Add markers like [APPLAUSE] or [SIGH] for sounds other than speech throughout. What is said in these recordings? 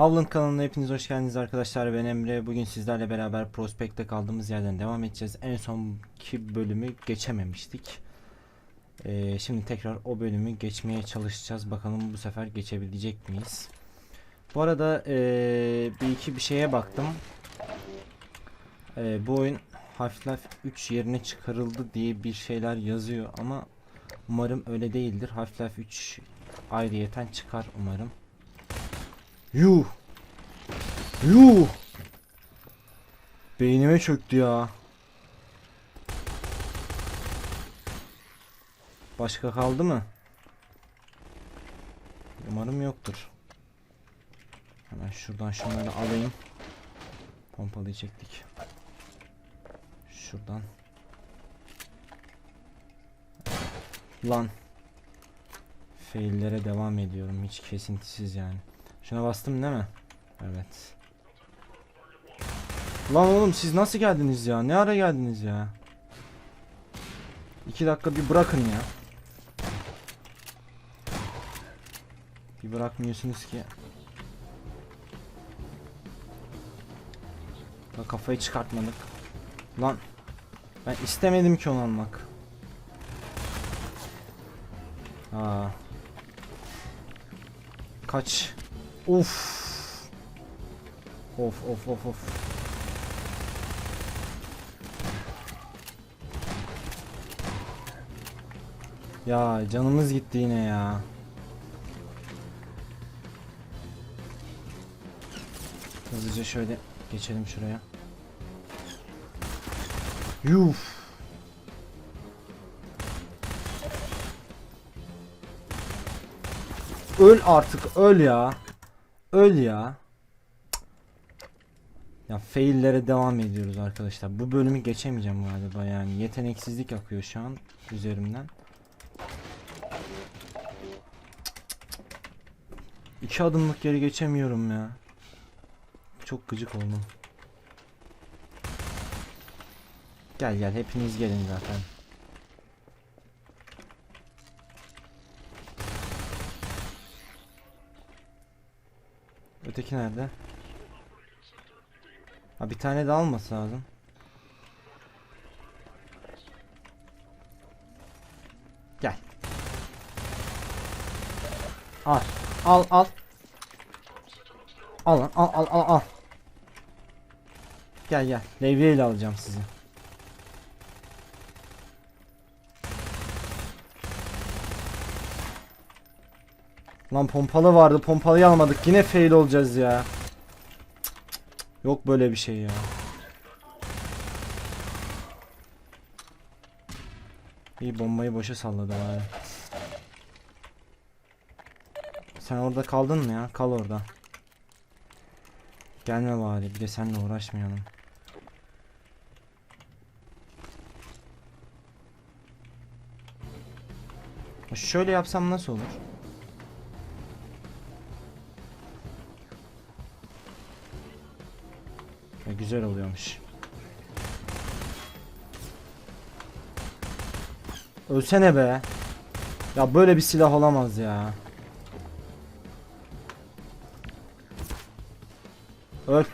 Avlın kanalına hepiniz hoş geldiniz arkadaşlar. Ben Emre. Bugün sizlerle beraber Prospect'te kaldığımız yerden devam edeceğiz. En sonki bölümü geçememiştik. Ee, şimdi tekrar o bölümü geçmeye çalışacağız. Bakalım bu sefer geçebilecek miyiz? Bu arada ee, bir iki bir şeye baktım. Ee, bu oyun Half-Life 3 yerine çıkarıldı diye bir şeyler yazıyor ama umarım öyle değildir. Half-Life 3 ayrıyeten çıkar umarım. Yuh. Yuh. Beynime çöktü ya. Başka kaldı mı? Umarım yoktur. Hemen şuradan şunları alayım. Pompalıyı çektik. Şuradan. Lan. Faillere devam ediyorum hiç kesintisiz yani. Şuna bastım değil mi? Evet. Lan oğlum siz nasıl geldiniz ya? Ne ara geldiniz ya? İki dakika bir bırakın ya. Bir bırakmıyorsunuz ki. Daha kafayı çıkartmadık. Lan. Ben istemedim ki onu almak. Aa. Kaç. Uf. Of of of of. Ya canımız gitti yine ya. Hızlıca şöyle geçelim şuraya. Yuf. Öl artık öl ya. Öl ya. Ya faillere devam ediyoruz arkadaşlar. Bu bölümü geçemeyeceğim galiba yani. Yeteneksizlik akıyor şu an üzerimden. İki adımlık geri geçemiyorum ya. Çok gıcık oldum. Gel gel hepiniz gelin zaten. Öteki nerede? Ha bir tane de alması lazım. Gel. Al. Al al. Al al al al al. Gel gel. Levyeyle alacağım sizi. Lan pompalı vardı. Pompalıyı almadık. Yine fail olacağız ya. Yok böyle bir şey ya. İyi bombayı boşa salladı abi. Sen orada kaldın mı ya? Kal orada. Gelme bari. Bir de seninle uğraşmayalım. Şöyle yapsam nasıl olur? Güzel oluyormuş. Ölsene be. Ya böyle bir silah olamaz ya. Öl.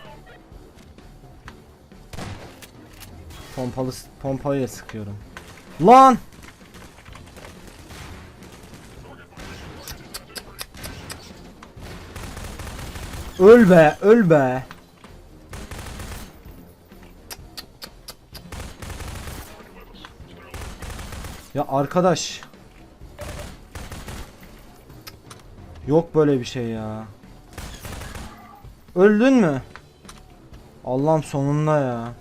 Pompalı pompayla sıkıyorum. Lan! Öl be, öl be. Ya arkadaş. Yok böyle bir şey ya. Öldün mü? Allah'ım sonunda ya.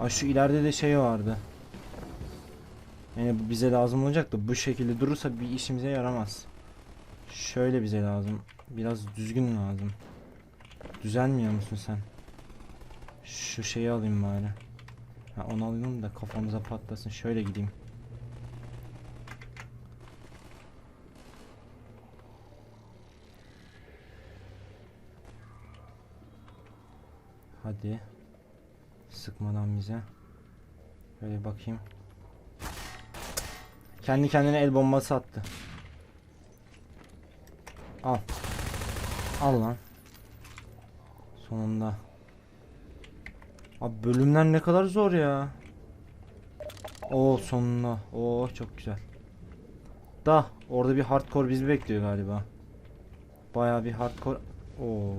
Ay şu ileride de şey vardı. Yani bu bize lazım olacak da bu şekilde durursa bir işimize yaramaz. Şöyle bize lazım. Biraz düzgün lazım. Düzelmiyor musun sen? Şu şeyi alayım bari. Ha onu alayım da kafamıza patlasın. Şöyle gideyim. Hadi. Sıkmadan bize. Böyle bakayım. Kendi kendine el bombası attı. Al. Al lan. Sonunda. Abi bölümler ne kadar zor ya. Oo sonunda. Oo çok güzel. Da orada bir hardcore bizi bekliyor galiba. Bayağı bir hardcore. Oo.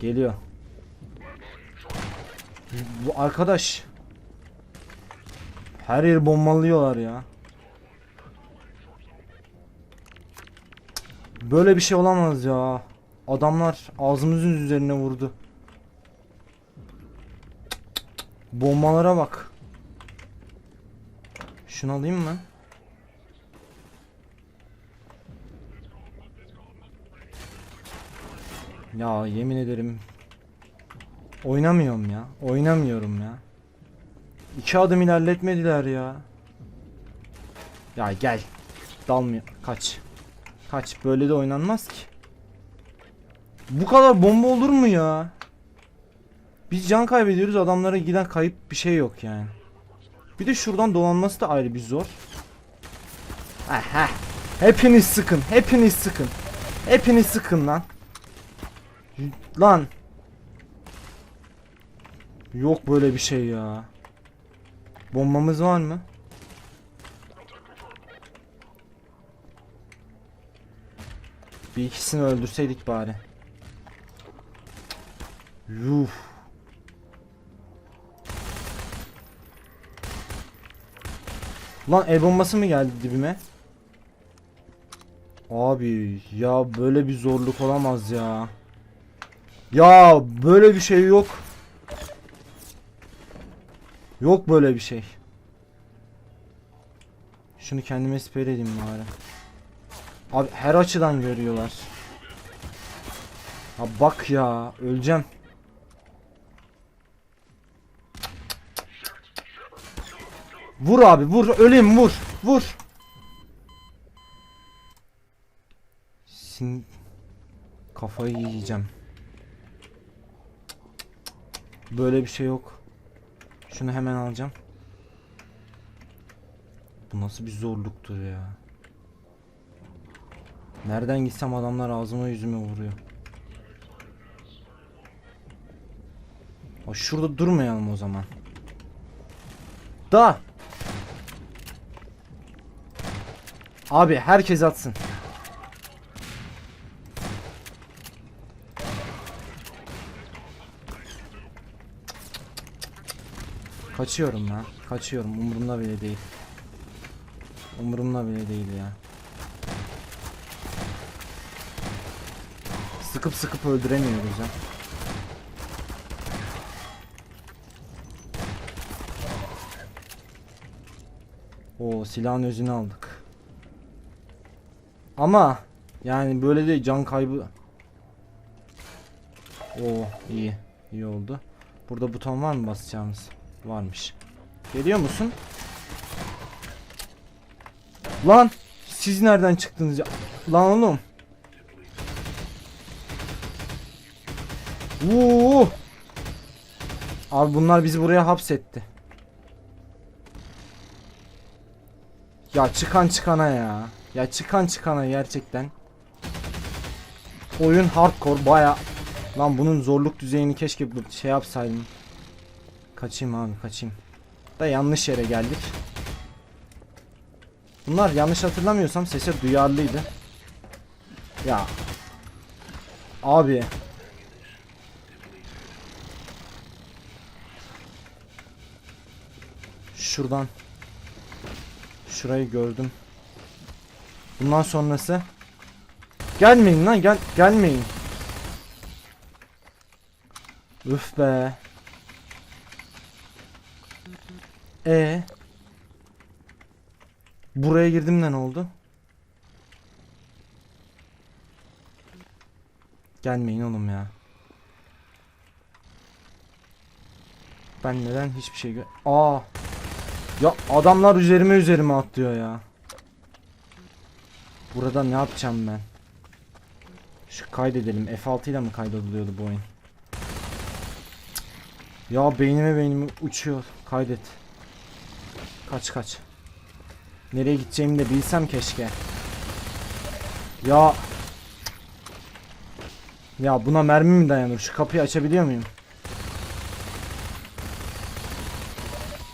Geliyor. Bu arkadaş. Her yeri bombalıyorlar ya. Böyle bir şey olamaz ya. Adamlar ağzımızın üzerine vurdu. Bombalara bak. Şunu alayım mı? Ya yemin ederim oynamıyorum ya. Oynamıyorum ya. İki adım ilerletmediler ya. Ya gel. Dalmıyor. Kaç. Kaç. Böyle de oynanmaz ki. Bu kadar bomba olur mu ya? Biz can kaybediyoruz adamlara giden kayıp bir şey yok yani. Bir de şuradan dolanması da ayrı bir zor. Aha. Hepiniz sıkın. Hepiniz sıkın. Hepiniz sıkın lan. Lan. Yok böyle bir şey ya. Bombamız var mı? Bir ikisini öldürseydik bari. Yuh. Lan el bombası mı geldi dibime? Abi ya böyle bir zorluk olamaz ya. Ya böyle bir şey yok. Yok böyle bir şey. Şunu kendime siper edeyim bari. Abi her açıdan görüyorlar. Ha bak ya öleceğim. Vur abi vur öleyim vur vur. Sin kafayı yiyeceğim. Böyle bir şey yok. Şunu hemen alacağım. Bu nasıl bir zorluktur ya. Nereden gitsem adamlar ağzıma yüzüme vuruyor. O şurada durmayalım o zaman. Da. Abi herkes atsın. Kaçıyorum ya. Kaçıyorum. Umurumda bile değil. Umurumda bile değil ya. Sıkıp sıkıp öldüremiyoruz ya. O silahın özünü aldık. Ama yani böyle de can kaybı. O iyi. iyi oldu. Burada buton var mı basacağımız? Varmış. Geliyor musun? Lan siz nereden çıktınız ya? Lan oğlum. Vuu. Abi bunlar bizi buraya hapsetti. Ya çıkan çıkana ya. Ya çıkan çıkana gerçekten. Oyun hardcore baya. Lan bunun zorluk düzeyini keşke şey yapsaydım. Kaçayım abi kaçayım. Da yanlış yere geldik. Bunlar yanlış hatırlamıyorsam sese duyarlıydı. Ya. Abi. Şuradan. Şurayı gördüm. Bundan sonrası. Gelmeyin lan gel gelmeyin. Üf be. E Buraya girdim de ne oldu? Gelmeyin oğlum ya. Ben neden hiçbir şey gö- Aa. Ya adamlar üzerime üzerime atlıyor ya. Burada ne yapacağım ben? Şu kaydedelim. F6 ile mi kaydediliyordu bu oyun? Ya beynime beynime uçuyor. Kaydet. Kaç kaç. Nereye gideceğimi de bilsem keşke. Ya. Ya buna mermi mi dayanır? Şu kapıyı açabiliyor muyum?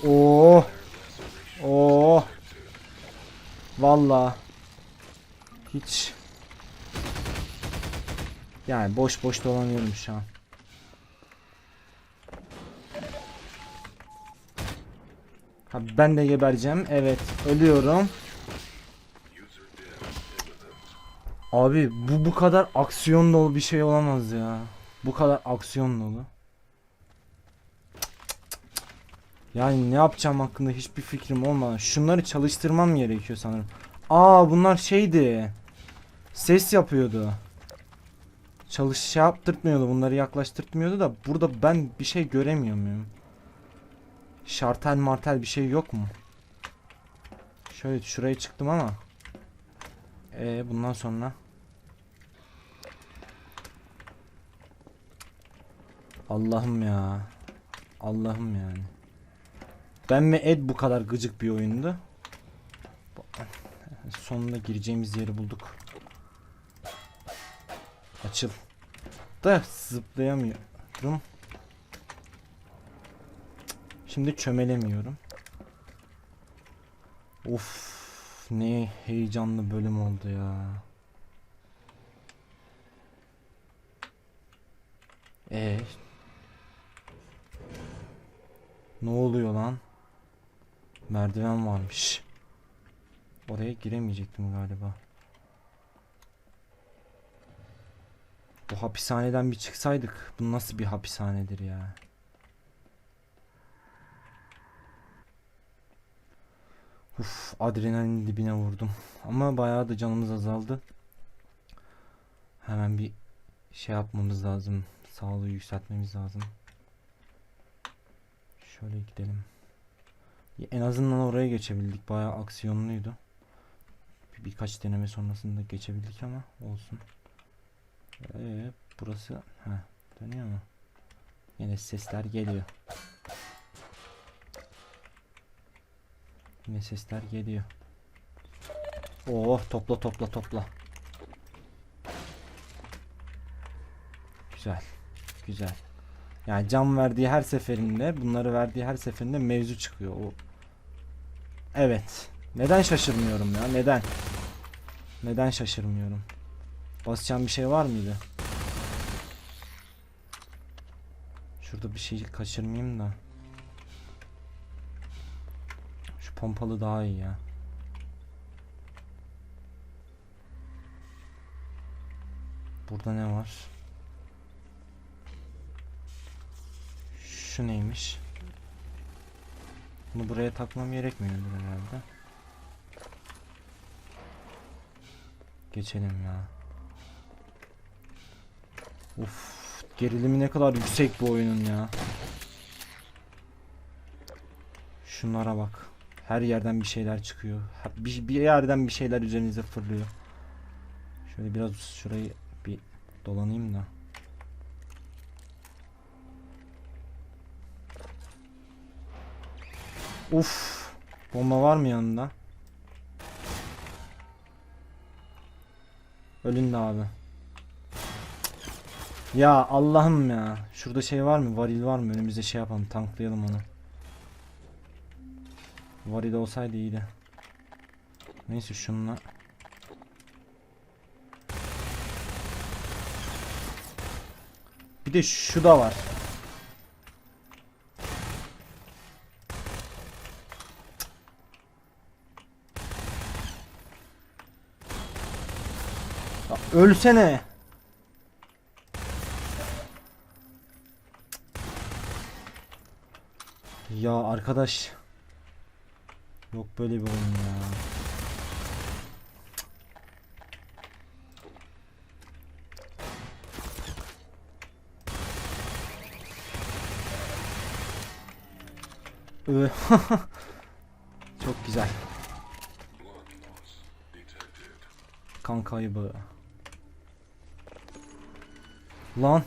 Oo. Oo. Valla. Hiç. Yani boş boş dolanıyorum şu an. Ben de gebereceğim. Evet. Ölüyorum. Abi bu bu kadar aksiyon dolu bir şey olamaz ya. Bu kadar aksiyon dolu. Yani ne yapacağım hakkında hiçbir fikrim olmadan şunları çalıştırmam gerekiyor sanırım. Aa bunlar şeydi. Ses yapıyordu. Çalış şey yaptırtmıyordu bunları yaklaştırtmıyordu da burada ben bir şey göremiyor muyum? Şartel martel bir şey yok mu? Şöyle şuraya çıktım ama. Ee bundan sonra. Allah'ım ya. Allah'ım yani. Ben ve Ed bu kadar gıcık bir oyundu. Sonunda gireceğimiz yeri bulduk. Açıl. Da zıplayamıyorum. Şimdi çömelemiyorum. Of ne heyecanlı bölüm oldu ya. Ee, ne oluyor lan? Merdiven varmış. Oraya giremeyecektim galiba. Bu hapishaneden bir çıksaydık. Bu nasıl bir hapishanedir ya? Uf, adrenalin dibine vurdum. Ama bayağı da canımız azaldı. Hemen bir şey yapmamız lazım. Sağlığı yükseltmemiz lazım. Şöyle gidelim. En azından oraya geçebildik. Bayağı aksiyonluydu. Bir, birkaç deneme sonrasında geçebildik ama olsun. Ee, burası ha dönüyor mu? Yine sesler geliyor. Yine sesler geliyor. Oh topla topla topla. Güzel. Güzel. Yani cam verdiği her seferinde bunları verdiği her seferinde mevzu çıkıyor. O Evet. Neden şaşırmıyorum ya? Neden? Neden şaşırmıyorum? Basacağım bir şey var mıydı? Şurada bir şey kaçırmayayım da. Pompalı daha iyi ya. Burada ne var? Şu neymiş? Bunu buraya takmam gerekmiyordur herhalde. Geçelim ya. Uf, gerilimi ne kadar yüksek bu oyunun ya. Şunlara bak. Her yerden bir şeyler çıkıyor. Bir, bir yerden bir şeyler üzerinize fırlıyor. Şöyle biraz şurayı bir dolanayım da. Uf. Bomba var mı yanında? Ölün de abi. Ya Allah'ım ya. Şurada şey var mı? Varil var mı? Önümüzde şey yapalım. Tanklayalım onu. Varil olsaydı iyiydi. Neyse şununla. Bir de şu da var. Ya ölsene. Ya arkadaş. Yok böyle bir oyun ya. [LAUGHS] Çok güzel. Kan kaybı. Lan.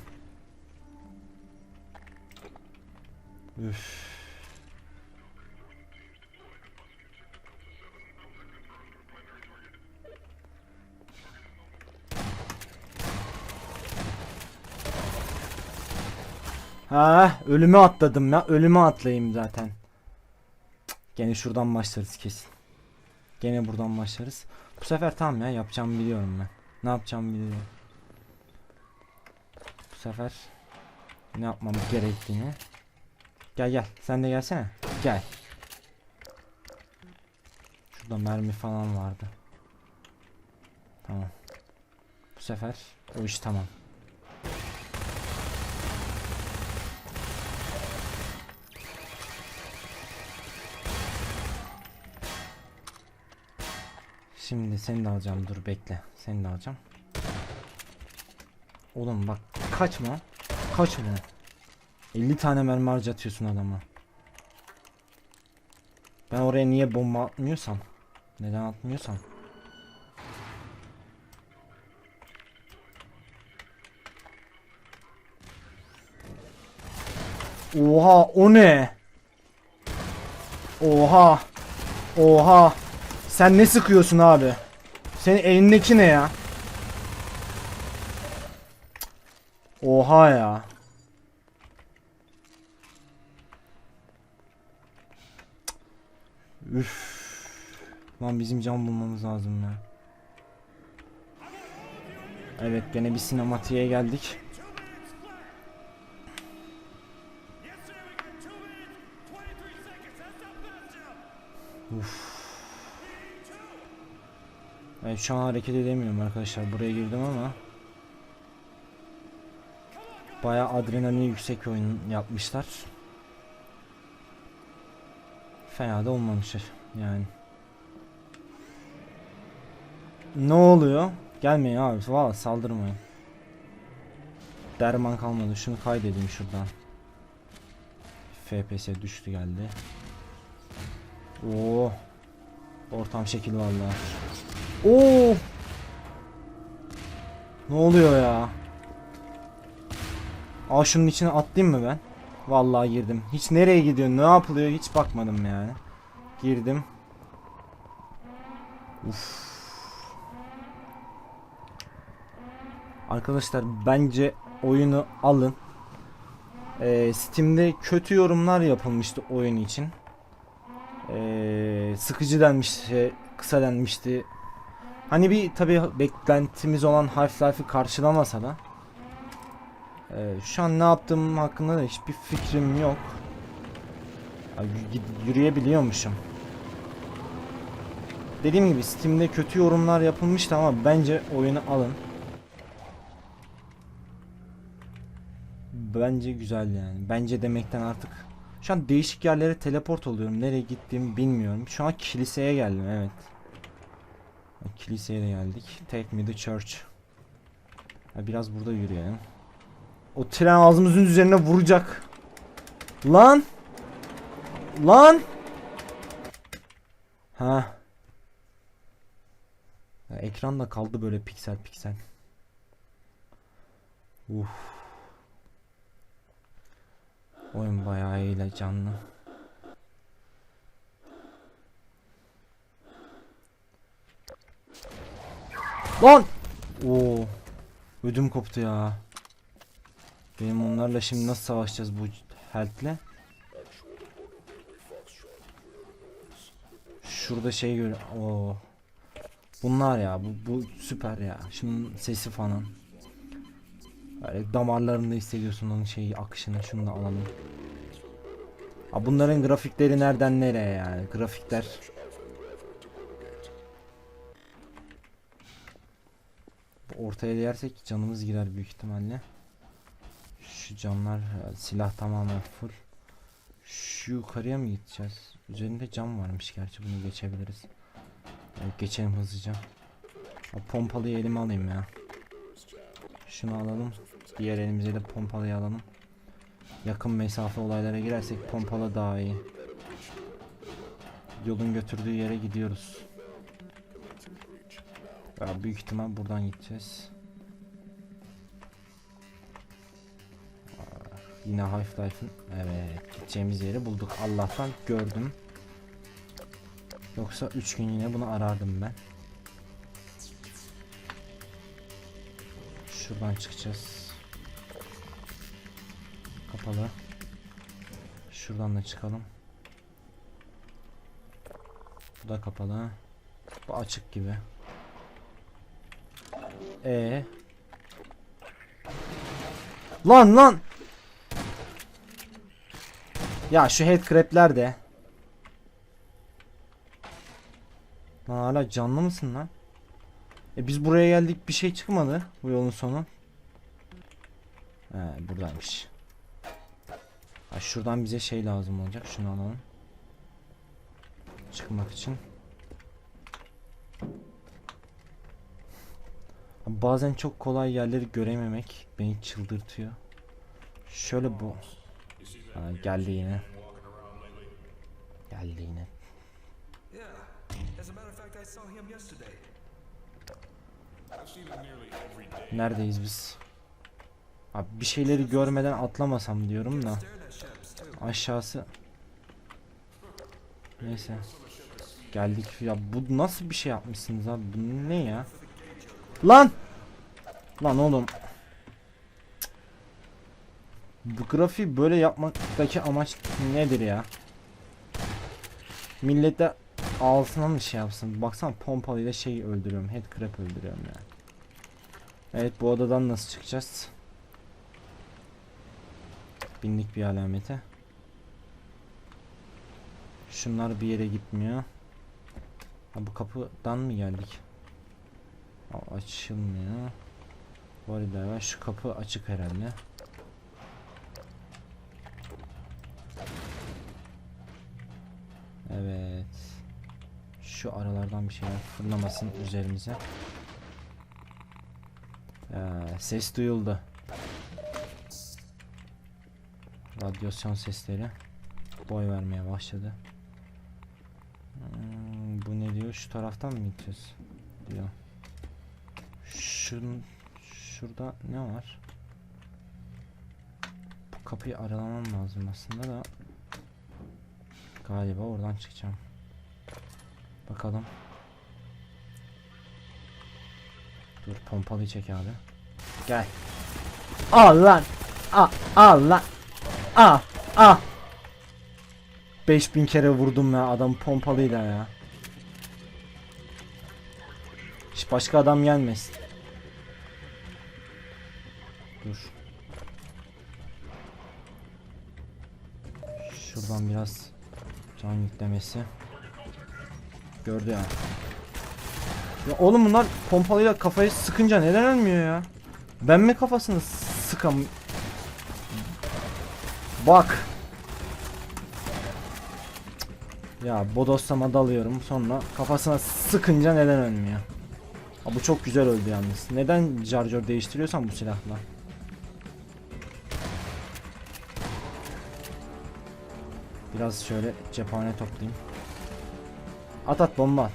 Üf. Ha, ölüme atladım ya. Ölüme atlayayım zaten. Gene şuradan başlarız kesin. Gene buradan başlarız. Bu sefer tamam ya yapacağımı biliyorum ben. Ne yapacağımı biliyorum. Bu sefer ne yapmamız gerektiğini. Gel gel sen de gelsene. Gel. Şurada mermi falan vardı. Tamam. Bu sefer o iş tamam. Şimdi seni de alacağım dur bekle. Seni de alacağım. Oğlum bak kaçma. Kaçma. 50 tane mermi harcatıyorsun adama. Ben oraya niye bomba atmıyorsam. Neden atmıyorsam. Oha o ne? Oha. Oha. Sen ne sıkıyorsun abi? Senin elindeki ne ya? Oha ya. Üf. Lan bizim can bulmamız lazım ya. Evet gene bir sinematiğe geldik. Evet şu an hareket edemiyorum arkadaşlar. Buraya girdim ama Baya adrenalin yüksek oyun yapmışlar. Fena da olmamışlar yani. Ne oluyor? Gelmeyin abi. Valla saldırmayın. Derman kalmadı. Şunu kaydedeyim şuradan. FPS düştü geldi. Oo. Ortam şekil vallahi. Oo. Ne oluyor ya? Aa şunun içine atlayayım mı ben? Vallahi girdim. Hiç nereye gidiyor, ne yapılıyor hiç bakmadım yani. Girdim. Uf. Arkadaşlar bence oyunu alın. Ee, Steam'de kötü yorumlar yapılmıştı oyun için. Ee, sıkıcı denmişti, kısa denmişti. Hani bir tabi beklentimiz olan Half-Life'ı karşılamasa da ee, şu an ne yaptığım hakkında da hiçbir fikrim yok. Ya, yürüyebiliyormuşum. Dediğim gibi Steam'de kötü yorumlar yapılmıştı ama bence oyunu alın. Bence güzel yani. Bence demekten artık. Şu an değişik yerlere teleport oluyorum. Nereye gittiğimi bilmiyorum. Şu an kiliseye geldim evet. Kiliseye de geldik. Take me to church. Ya biraz burada yürüyelim. O tren ağzımızın üzerine vuracak. Lan. Lan. Ha. Ya ekran da kaldı böyle piksel piksel. Uf. Oyun bayağı ile canlı. Lan. Oo. Ödüm koptu ya. Benim onlarla şimdi nasıl savaşacağız bu health'le? Şurada şey gör. Oo. Bunlar ya bu, bu süper ya. Şunun sesi falan. Böyle damarlarında hissediyorsun onun şeyi akışını. Şunu da alalım. Ha bunların grafikleri nereden nereye yani? Grafikler ortaya yersek canımız gider büyük ihtimalle. Şu camlar e, silah tamamen full. Şu yukarıya mı gideceğiz? Üzerinde cam varmış gerçi bunu geçebiliriz. Evet, geçelim hızlıca. O pompalıyı elime alayım ya. Şunu alalım. Diğer elimize de pompalıyı alalım. Yakın mesafe olaylara girersek pompalı daha iyi. Yolun götürdüğü yere gidiyoruz. Ya büyük ihtimal buradan gideceğiz. Yine Half-Life'ın evet gideceğimiz yeri bulduk. Allah'tan gördüm. Yoksa 3 gün yine bunu arardım ben. Şuradan çıkacağız. Kapalı. Şuradan da çıkalım. Bu da kapalı. Bu açık gibi. E. Lan lan. Ya şu headcrab'ler de. Lan hala canlı mısın lan? E biz buraya geldik bir şey çıkmadı bu yolun sonu. He buradaymış. Ha, şuradan bize şey lazım olacak. Şunu alalım. Çıkmak için. Bazen çok kolay yerleri görememek beni çıldırtıyor. Şöyle bu. Ha, geldi yine. Geldi yine. Neredeyiz biz? Abi bir şeyleri görmeden atlamasam diyorum da. Aşağısı. Neyse. Geldik ya bu nasıl bir şey yapmışsınız abi bu ne ya? Lan! Lan oğlum. Bu grafiği böyle yapmaktaki amaç nedir ya? Millet de ağzına mı şey yapsın? Baksana pompalıyla şey öldürüyorum. Headcrab öldürüyorum ya. Evet bu odadan nasıl çıkacağız? Binlik bir alamete. Şunlar bir yere gitmiyor. Ha bu kapıdan mı geldik? Açılmıyor. Var. Şu kapı açık herhalde. Evet. Şu aralardan bir şeyler fırlamasın üzerimize. Ee, ses duyuldu. Radyasyon sesleri boy vermeye başladı. Hmm, bu ne diyor? Şu taraftan mı gideceğiz? Diyor. Şun, şurada ne var? Bu kapıyı aralamam lazım aslında da. Galiba oradan çıkacağım. Bakalım. Dur pompalıyı çek abi. Gel. Al lan. Al, al lan. Al, al. 5000 kere vurdum ya adam pompalıyla ya. Hiç başka adam gelmesin. Dur. Şuradan biraz can yüklemesi. Gördü ya. Ya oğlum bunlar pompalıyla kafayı sıkınca neden ölmüyor ya? Ben mi kafasını sıkam? Bak. Ya bodoslama dalıyorum sonra kafasına sıkınca neden ölmüyor? Ha, bu çok güzel öldü yalnız. Neden charger değiştiriyorsan bu silahla? Biraz şöyle cephane toplayayım. At at bomba at.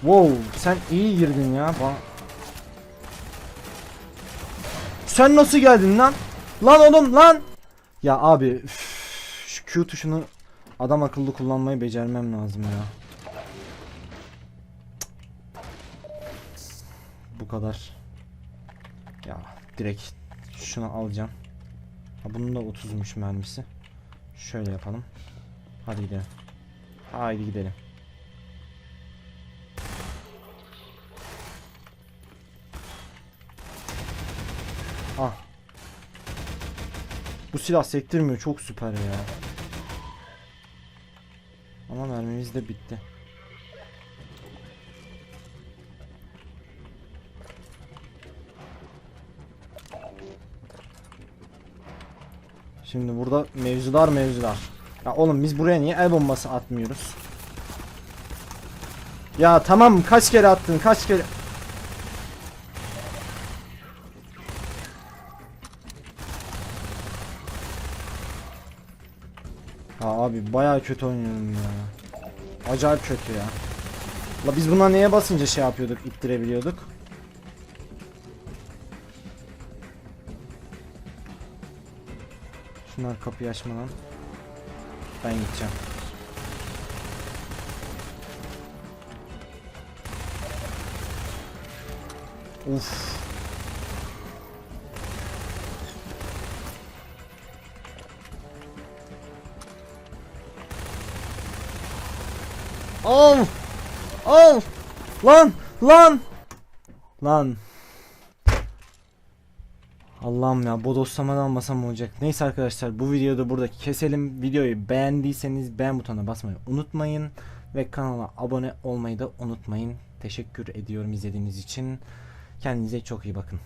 Wow sen iyi girdin ya. Ba sen nasıl geldin lan? Lan oğlum lan. Ya abi üf, şu Q tuşunu adam akıllı kullanmayı becermem lazım ya. Bu kadar. Ya direkt şunu alacağım. Ha, bunun da 30'muş mermisi. Şöyle yapalım. Hadi gidelim. Haydi gidelim. Ah. Bu silah sektirmiyor. Çok süper ya. Ama mermimiz de bitti. Şimdi burada mevzular mevzular. Ya oğlum biz buraya niye el bombası atmıyoruz? Ya tamam kaç kere attın kaç kere Ha abi bayağı kötü oynuyorum ya. Acayip kötü ya. La biz buna neye basınca şey yapıyorduk, ittirebiliyorduk? Şunlar kapıyı açmadan. Ben gideceğim. Uf. Al! Al! Lan! Lan! Lan! Allah'ım ya bodoslamadan almasam olacak. Neyse arkadaşlar bu videoyu da burada keselim. Videoyu beğendiyseniz beğen butonuna basmayı unutmayın. Ve kanala abone olmayı da unutmayın. Teşekkür ediyorum izlediğiniz için. Kendinize çok iyi bakın.